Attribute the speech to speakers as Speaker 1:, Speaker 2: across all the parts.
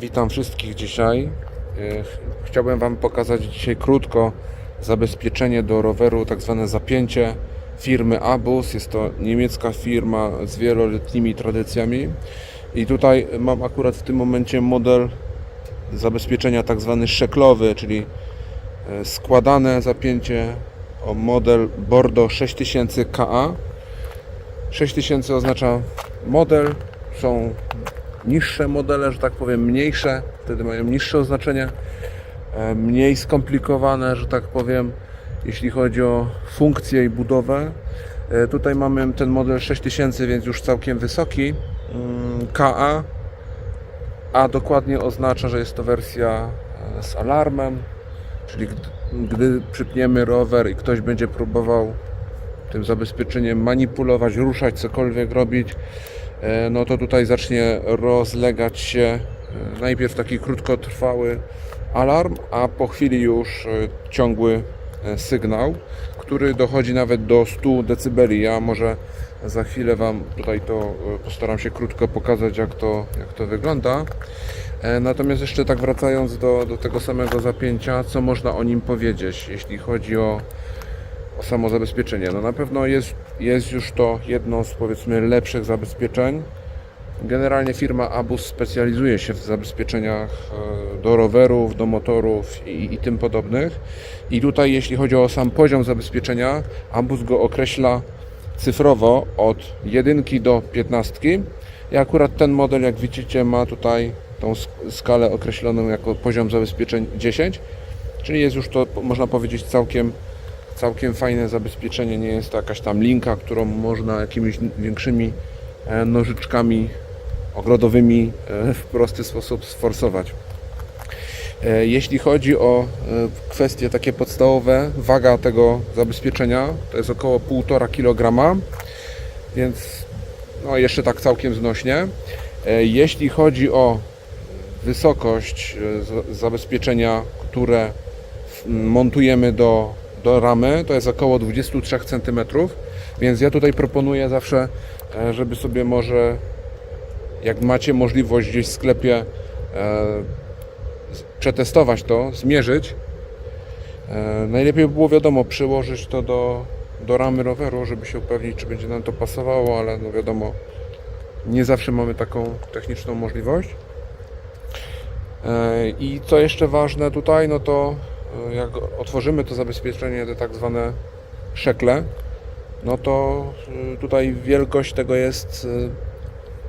Speaker 1: Witam wszystkich dzisiaj. E, ch- Chciałbym Wam pokazać dzisiaj krótko zabezpieczenie do roweru, tak zwane zapięcie firmy Abus. Jest to niemiecka firma z wieloletnimi tradycjami. I tutaj mam akurat w tym momencie model zabezpieczenia tak zwany szeklowy, czyli e, składane zapięcie o model Bordeaux 6000 KA. 6000 oznacza model, są niższe modele, że tak powiem, mniejsze, wtedy mają niższe oznaczenie, mniej skomplikowane, że tak powiem, jeśli chodzi o funkcję i budowę. E, Tutaj mamy ten model 6000, więc już całkiem wysoki, mm, KA, a dokładnie oznacza, że jest to wersja e, z alarmem, czyli gdy, przypniemy rower i ktoś będzie próbował tym zabezpieczeniem manipulować, ruszać, cokolwiek robić, no to tutaj zacznie rozlegać się e, najpierw taki krótkotrwały alarm, a po chwili już e, ciągły e, sygnał, który dochodzi nawet do 100 dB. Ja może za chwilę Wam tutaj to e, postaram się krótko pokazać, jak to, jak to wygląda. E, Natomiast jeszcze tak wracając do, do tego samego zapięcia, co można o nim powiedzieć, jeśli chodzi o samo zabezpieczenie. No na pewno jest, jest już to jedno z powiedzmy lepszych zabezpieczeń. Generalnie firma Abus specjalizuje się w zabezpieczeniach e, do rowerów, do motorów i, i tym podobnych. I tutaj jeśli chodzi o sam poziom zabezpieczenia, Abus go określa cyfrowo od 1 do 15. I akurat ten model, jak widzicie, ma tutaj tą sk- skalę określoną jako poziom zabezpieczeń 10. Czyli jest już to, można powiedzieć, całkiem całkiem fajne zabezpieczenie. Nie jest to jakaś tam linka, którą można jakimiś większymi e, nożyczkami ogrodowymi e, w prosty sposób sforsować. E, Jeśli chodzi o kwestie takie podstawowe, waga tego zabezpieczenia to jest około 1,5 kg, więc no jeszcze tak całkiem znośnie. Jeśli chodzi o wysokość za- zabezpieczenia, które montujemy do, do ramy, to jest około 23 cm, więc ja tutaj proponuję zawsze, e, żeby sobie może, jak macie możliwość gdzieś w sklepie e, przetestować to, zmierzyć, e, najlepiej by było wiadomo przyłożyć to do, do ramy roweru, żeby się upewnić, czy będzie nam to pasowało, ale no wiadomo, nie zawsze mamy taką techniczną możliwość. I co jeszcze ważne tutaj, no to jak otworzymy to zabezpieczenie, te tak zwane szekle, no to e, tutaj wielkość tego jest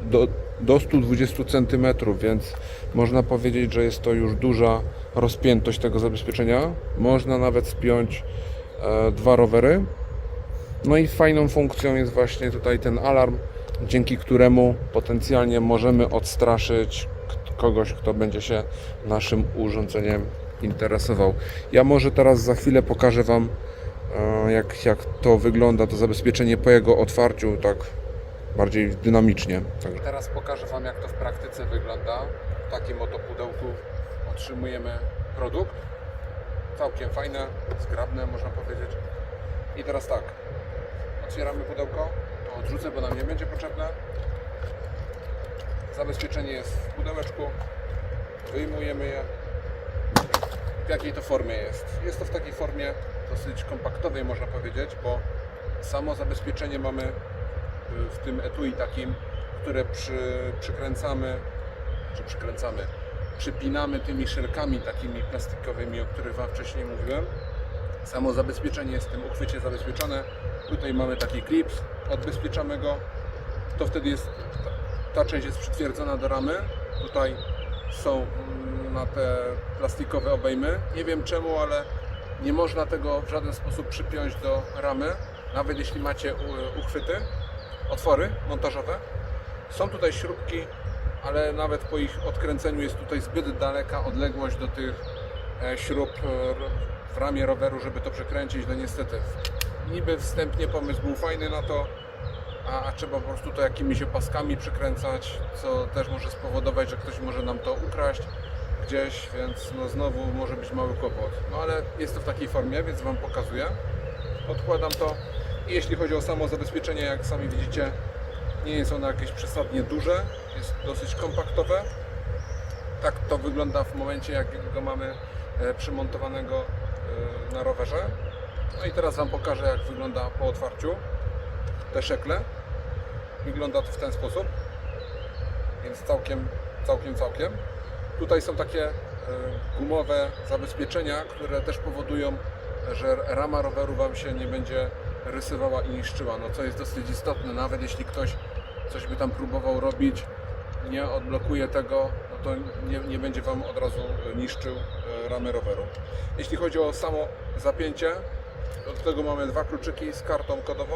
Speaker 1: e, do, do 120 cm, więc można powiedzieć, że jest to już duża rozpiętość tego zabezpieczenia. Można nawet spiąć e, dwa rowery. No i fajną funkcją jest właśnie tutaj ten alarm, dzięki któremu potencjalnie możemy odstraszyć kogoś, kto będzie się naszym urządzeniem interesował. Ja może teraz za chwilę pokażę Wam, e, jak, jak to wygląda, to zabezpieczenie po jego otwarciu, tak bardziej dynamicznie. Także teraz pokażę Wam, jak to w praktyce wygląda. W takim oto pudełku otrzymujemy produkt. Całkiem fajne, zgrabne można powiedzieć. I teraz tak, otwieramy pudełko, to odrzucę, bo nam nie będzie potrzebne. Zabezpieczenie jest w pudełeczku, wyjmujemy je. W jakiej to formie jest? Jest to w takiej formie dosyć kompaktowej, można powiedzieć, bo samo zabezpieczenie mamy y, w tym etui takim, które przy, przykręcamy, czy przykręcamy, przypinamy tymi szelkami takimi plastikowymi, o których Wam wcześniej mówiłem. Samo zabezpieczenie jest w tym uchwycie zabezpieczone. Tutaj mamy taki klips, odbezpieczamy go. To wtedy jest, ta, część jest przytwierdzona do ramy. Tutaj są mm, na te plastikowe obejmy. Nie wiem czemu, ale nie można tego w żaden sposób przypiąć do ramy, nawet jeśli macie uchwyty, otwory montażowe. Są tutaj śrubki, ale nawet po ich odkręceniu jest tutaj zbyt daleka odległość do tych e, śrub e, w ramię roweru, żeby to przekręcić. No niestety, niby wstępnie pomysł był fajny na to, a, a trzeba po prostu to jakimiś opaskami przykręcać, co też może spowodować, że ktoś może nam to ukraść gdzieś, więc no znowu może być mały kłopot. No ale jest to w takiej formie, więc Wam pokazuję. Odkładam to i jeśli chodzi o samo zabezpieczenie, jak sami widzicie, nie jest ono jakieś przesadnie duże, jest dosyć kompaktowe. tak to wygląda w momencie, jak go mamy e, przymontowanego e, na rowerze. No i teraz Wam pokażę, jak wygląda po otwarciu te szekle. Wygląda to w ten sposób, więc całkiem, całkiem, całkiem. Tutaj są takie e, gumowe zabezpieczenia, które też powodują, że rama roweru Wam się nie będzie rysowała i niszczyła, no co jest dosyć istotne, nawet jeśli ktoś coś by tam próbował robić, nie odblokuje tego, no to nie, nie będzie Wam od razu niszczył e, ramy roweru. Jeśli chodzi o samo zapięcie, do tego mamy dwa kluczyki z kartą kodową,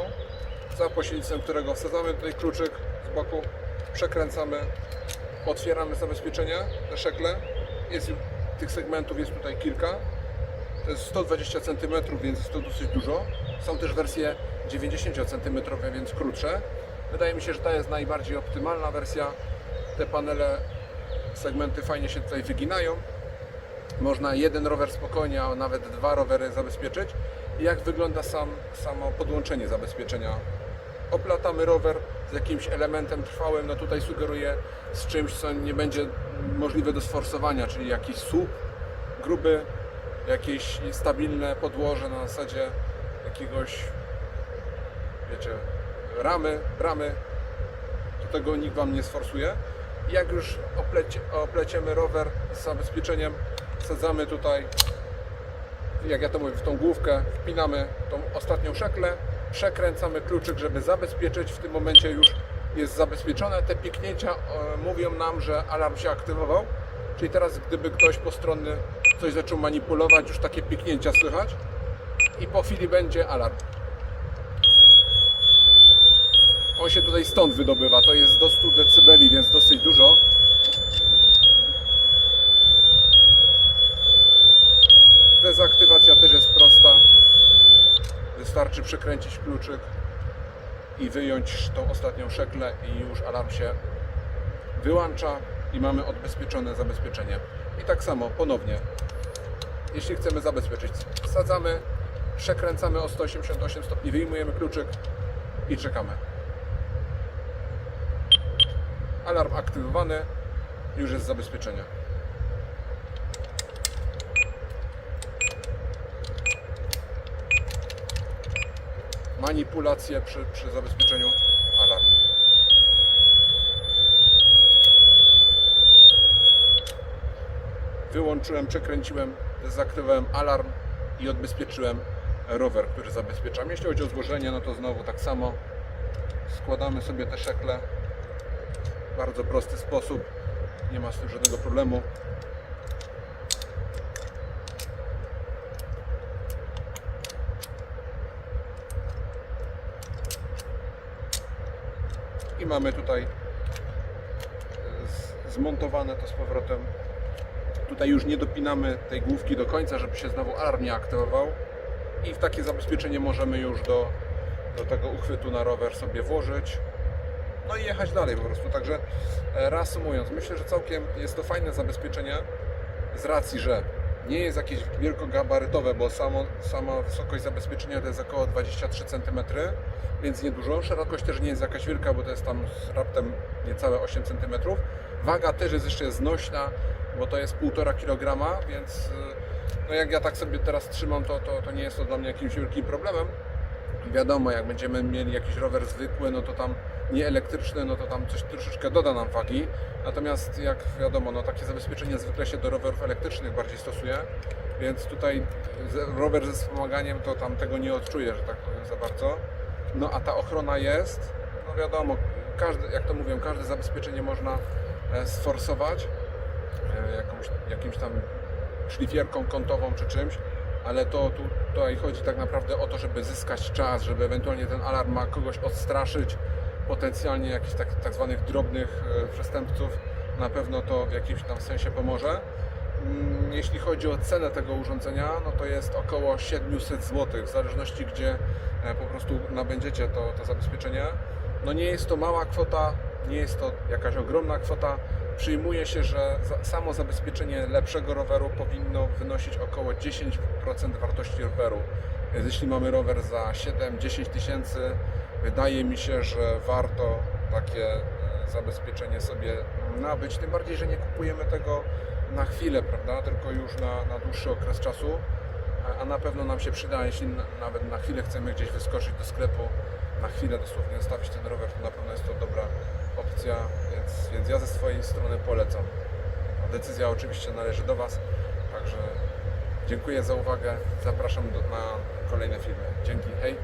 Speaker 1: za pośrednictwem którego wsadzamy tutaj kluczyk z boku, przekręcamy, otwieramy zabezpieczenie, te szekle. Jest, tych segmentów jest tutaj kilka. To jest 120 cm, więc jest to dosyć dużo. Są też wersje 90 cm, więc krótsze. Wydaje mi się, że ta jest najbardziej optymalna wersja. Te panele, segmenty fajnie się tutaj wyginają. Można jeden rower spokojnie, a nawet dwa rowery zabezpieczyć. Jak wygląda sam, samo podłączenie zabezpieczenia? Oplatamy rower z jakimś elementem trwałym, no tutaj sugeruję z czymś, co nie będzie możliwe do sforsowania, czyli jakiś słup gruby, jakieś stabilne podłoże na zasadzie jakiegoś, wiecie, ramy, bramy. Do tego nikt Wam nie sforsuje. Jak już oplecie, opleciemy rower z zabezpieczeniem, wsadzamy tutaj, jak ja to mówię, w tą główkę, wpinamy tą ostatnią szeklę, przekręcamy kluczyk, żeby zabezpieczyć. W tym momencie już jest zabezpieczone. Te piknięcia e, mówią nam, że alarm się aktywował. Czyli teraz, gdyby ktoś postronny coś zaczął manipulować, już takie piknięcia słychać i po chwili będzie alarm. On się tutaj stąd wydobywa. To jest do 100 dB, więc dosyć dużo. Dezaktywacja też jest prosta. Wystarczy przekręcić kluczyk i wyjąć tą ostatnią szeklę i już alarm się wyłącza i mamy odbezpieczone zabezpieczenie. I tak samo ponownie, jeśli chcemy zabezpieczyć, wsadzamy, przekręcamy o 188 stopni, wyjmujemy kluczyk i czekamy. Alarm aktywowany, już jest zabezpieczenie. Manipulacje przy, przy zabezpieczeniu alarm. Wyłączyłem, przekręciłem, dezaktywowałem alarm i odbezpieczyłem rower, który zabezpieczam. Jeśli chodzi o złożenie, no to znowu tak samo składamy sobie te szekle w bardzo prosty sposób. Nie ma z tym żadnego problemu. I mamy tutaj e, zmontowane to z powrotem Tutaj już nie dopinamy tej główki do końca, żeby się znowu alarm nie aktywował. I w takie zabezpieczenie możemy już do, do tego uchwytu na rower sobie włożyć. No i jechać dalej po prostu. Także e, reasumując, myślę, że całkiem jest to fajne zabezpieczenie z racji, że nie jest jakieś wielkogabarytowe, bo samo, sama wysokość zabezpieczenia to jest około 23 cm, więc niedużo. Szerokość też nie jest jakaś wielka, bo to jest tam raptem niecałe 8 cm. Waga też jest jeszcze znośna, bo to jest 1,5 kg, więc y, no jak ja tak sobie teraz trzymam, to, to, to nie jest to dla mnie jakimś wielkim problemem. Wiadomo, jak będziemy mieli jakiś rower zwykły, no to tam nie elektryczny, no to tam coś troszeczkę doda nam wagi. Natomiast jak wiadomo, no takie zabezpieczenie zwykle się do rowerów elektrycznych bardziej stosuje, więc tutaj rower ze wspomaganiem to tam tego nie odczuje, że tak powiem za bardzo. No a ta ochrona jest, no wiadomo, każdy, jak to mówią, każde zabezpieczenie można e, sforsować e, jakąś, jakimś tam szlifierką kątową czy czymś, ale to tu, tutaj chodzi tak naprawdę o to, żeby zyskać czas, żeby ewentualnie ten alarm ma kogoś odstraszyć, potencjalnie jakichś tak, tak zwanych drobnych e, przestępców, na pewno to w jakimś tam sensie pomoże. Mm, Jeśli chodzi o cenę tego urządzenia, no to jest około 700 zł, w zależności gdzie e, po prostu nabędziecie to, to zabezpieczenie. No nie jest to mała kwota, nie jest to jakaś ogromna kwota. Przyjmuje się, że samo zabezpieczenie lepszego roweru powinno wynosić około 10% wartości roweru. Więc jeśli mamy rower za 7-10 tysięcy, wydaje mi się, że warto takie e, zabezpieczenie sobie nabyć. Tym bardziej, że nie kupujemy tego na chwilę, prawda? Tylko już na, na dłuższy okres czasu. A, na pewno nam się przyda, jeśli na, nawet na chwilę chcemy gdzieś wyskoczyć do sklepu, na chwilę dosłownie zostawić ten rower, to na pewno jest to dobra opcja, więc, więc ja ze swojej strony polecam. Decyzja oczywiście należy do Was, także dziękuję za uwagę. Zapraszam do, na kolejne filmy. Dzięki, hej!